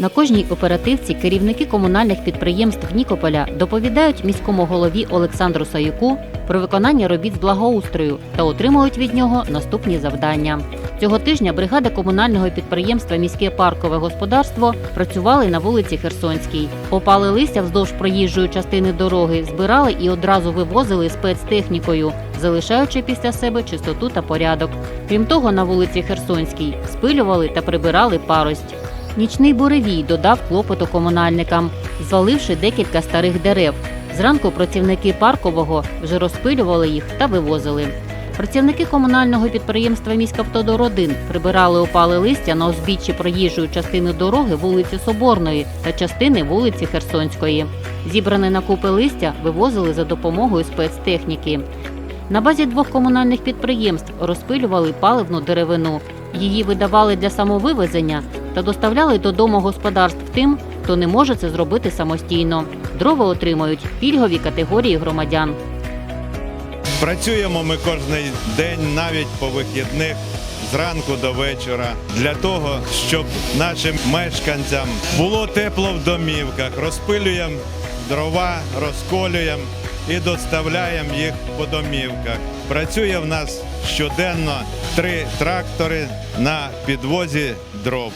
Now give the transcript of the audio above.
На кожній оперативці керівники комунальних підприємств Нікополя доповідають міському голові Олександру Саюку про виконання робіт з благоустрою та отримують від нього наступні завдання. Цього тижня бригада комунального підприємства Міське паркове господарство працювали на вулиці Херсонській. Опали листя вздовж проїжджої частини дороги, збирали і одразу вивозили спецтехнікою, залишаючи після себе чистоту та порядок. Крім того, на вулиці Херсонській спилювали та прибирали парость. Нічний буревій додав клопоту комунальникам, зваливши декілька старих дерев. Зранку працівники паркового вже розпилювали їх та вивозили. Працівники комунального підприємства «Міськавтодор-1» прибирали опале листя на узбіччі проїжджої частини дороги вулиці Соборної та частини вулиці Херсонської. Зібране на купи листя вивозили за допомогою спецтехніки. На базі двох комунальних підприємств розпилювали паливну деревину. Її видавали для самовивезення та доставляли до домогосподарств тим, хто не може це зробити самостійно. Дрова отримують пільгові категорії громадян. Працюємо ми кожен день, навіть по вихідних, зранку до вечора, для того, щоб нашим мешканцям було тепло в домівках. Розпилюємо дрова, розколюємо і доставляємо їх по домівках. Працює в нас щоденно три трактори на підвозі дров.